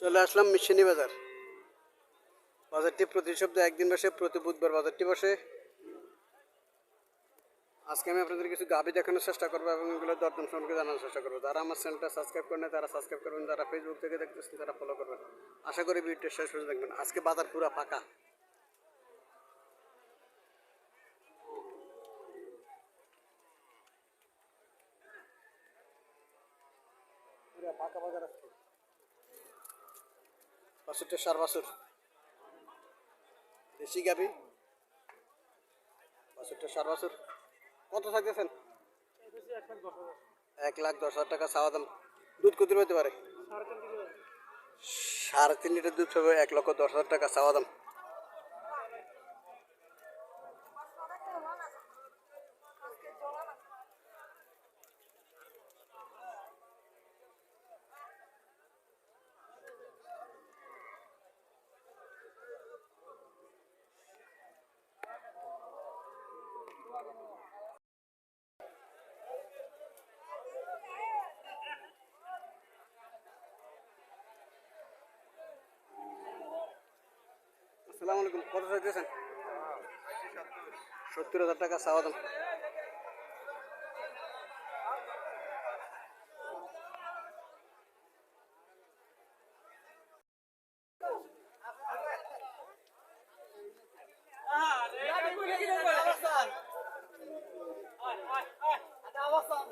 চলে আসলাম মিশনি বাজার। বাজারটি প্রতি সপ্তাহে একদিন বসে, প্রতি বুধবার বাজারটি বসে। আজকে আমি আপনাদের কিছু গাবি দেখানোর চেষ্টা করব এবং এগুলো দরদাম সম্পর্কে জানানোর চেষ্টা করব। যারা আমার চ্যানেলটা সাবস্ক্রাইব করেন তারা সাবস্ক্রাইব করবেন, যারা ফেসবুক থেকে দেখতেছেন, তারা ফলো করবেন। আশা করি ভিডিওটা শেষ পর্যন্ত দেখবেন। আজকে বাজার পুরো ফাঁকা। ফাঁকা বাজার আজকে। বাছুরটা সার বাসুর দেশি গাবি বাসুরটা সার বাসুর কত থাকতেছেন এক লাখ দশ হাজার টাকা চাওয়া দাম। দুধ কত হতে পারে? সাড়ে তিন লিটার দুধ হবে, এক লক্ষ দশ হাজার টাকা চাওয়া দাম। আসসালামু আলাইকুম। কত চাইতেছেন সত্তর হাজার টাকা কমল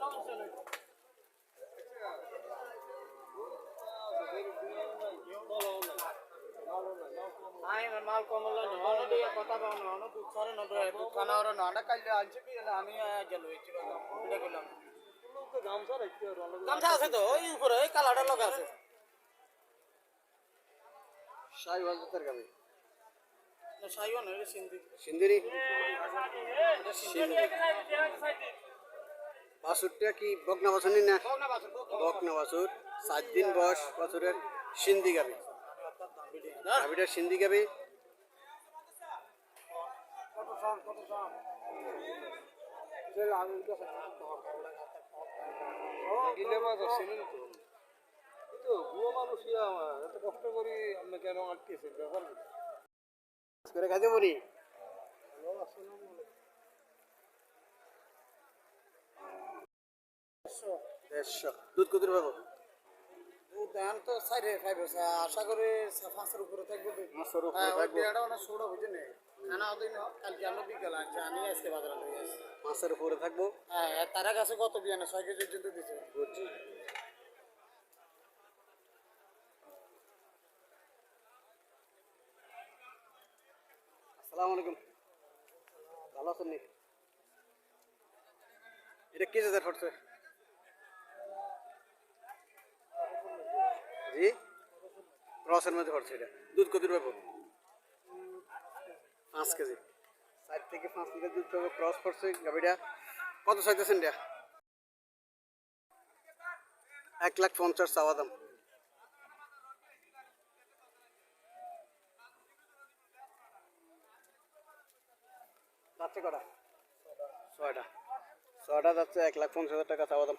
নন দিয়ে আনছে কি আমি গেল হইছি গামছা আছে তো ওই উপরে ওই কালারটা লগা আছে। ষাট হাজার গাবি সাইও না এটা সিন্ধি। সিন্দুরি বাছুরটা কি বকনা না না? বাসুর সাত দিন বয়স বাছুরের সিন্ধি গাবি গাবিটা সিন্ধি এত কষ্ট করি আপনি কেন আটকেছেন? ব্যাপার? করে খাইতে পারি দেড়শো। দুধ কত পাবো ধান তো সাইডে খাইবে আশা করি পাঁচের উপরে থাকবে পাঁচশোর উপরে হ্যাঁ ওই থাকবে। পেয়ারা অনেক ছোটো বুঝে নেই খানা ওদিন কালকে আমরা বিকাল আনছি আমি আজকে বাজারে আসছি উপরে থাকব। হ্যাঁ তারা কাছে কত বিয়ানে ছয় কেজি পর্যন্ত দিছে। বুঝছি। আসসালামু আলাইকুম। ভালো আছেন এটা কি জাতের পড়ছে জি রসের মধ্যে পড়ছে এটা। দুধ কত পাবো পাঁচ কেজি। চার থেকে পাঁচ লিটার দুধ পাবো, ক্রস পড়ছে গাভিটা। কত চাইতেছেন এটা? এক লাখ পঞ্চাশ চাওয়া দাম। যাচ্ছে কটা? ছয়টা। ছয়টা যাচ্ছে এক লাখ পঞ্চাশ হাজার টাকা চাওয়া দাম।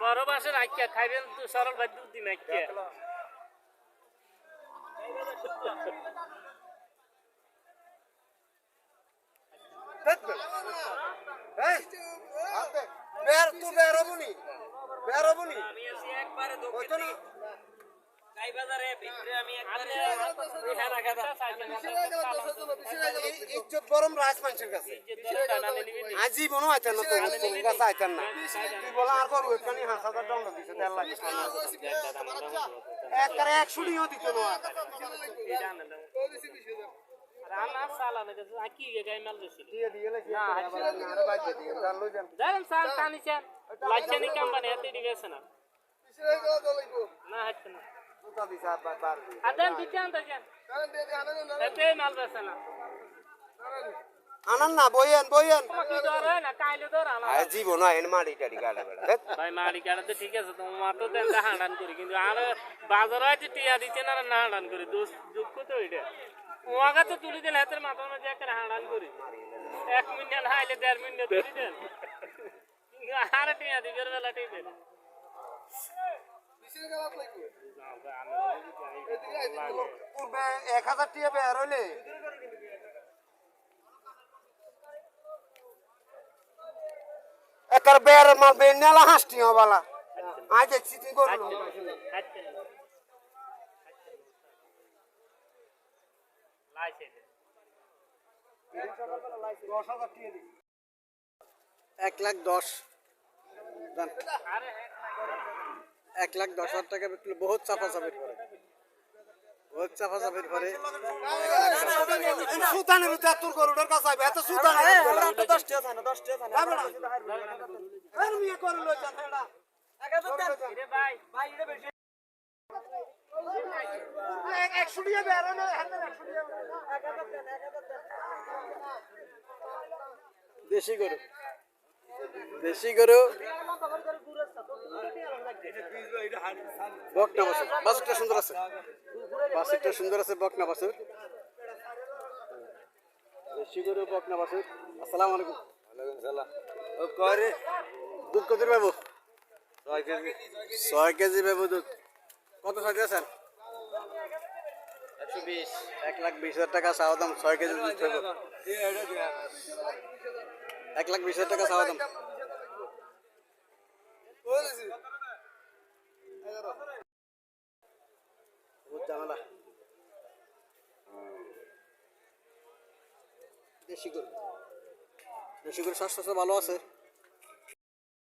বড় মাছের আইকা খাইবেন তো সরল ভাই দুধ দিন আইকা বের তুই বের হবনি বের হবনি আমি আছি একবারে হইতো না? ইজ্জত বরম রাজ মানুষের কাছে। আজি মনে হইতেন না তোর কাছে আইতেন না। তুই বলা আর করব এখানে হাঁস হাজার দণ্ড দিছে দেড় লাখ একবারে একশো টাকাও দিত না। রান্না চালানো গেছে কি গাই মাল বেশি দিয়ে দিয়ে লেগে আবার আর বাজে দিয়ে জান জানেন সাল টানিছেন? লাইছেন কোম্পানি এতে দিবেছে না। না হচ্ছে না। না আনান না বইয়েন বইয়েন। না? জীবন এন মাড়ি টাড়ি ভাই মালিক আর তো ঠিক আছে তোমার তো দেন হাঁড়ান করি কিন্তু আর বাজারে আছে টিয়া দিচ্ছে না না হাঁড়ান করি দোষ দুঃখ তো ওইটা। ওয়াগা তো তুলি দিলে হাতের মাথার মধ্যে একটা হাঁড়ান করি। এক মিনিট হাইলে দেড় মিনিট তুলি দেন। আর টিয়া দিবের বেলা টিয়া দেন পূর্বে এক হাজার টিয়া বের হইলে। একার বের মাল বের নেলা হাসটি হবালা আজ দেখছি তুই করল এক লাখ দশ। এক লাখ দশ হাজার টাকা বিক্রি বহুত চাপা চাপির পরে বহুত পরে কাছে আইবে এত সুতান করে লই যান একশো দেশি গরু। দেশি গরু। বকনা সুন্দর আছে। সুন্দর আছে বকনা বাছুর। দেশি গরু বকনা বাছুর। আসসালামু আলাইকুম। ও করে দুধ কত পাবো? ছয় কেজি। ছয় কেজি পাবো দুধ। কত দিয়েছেন একশো বিশ। এক লাখ বিশ হাজার টাকা চাওয়া দাম। ছয় কেজি দুধ এক লাখ বিশ হাজার টাকা চাওয়া দাম। দেশি গরু। দেশি স্বাস্থ্য ভালো আছে।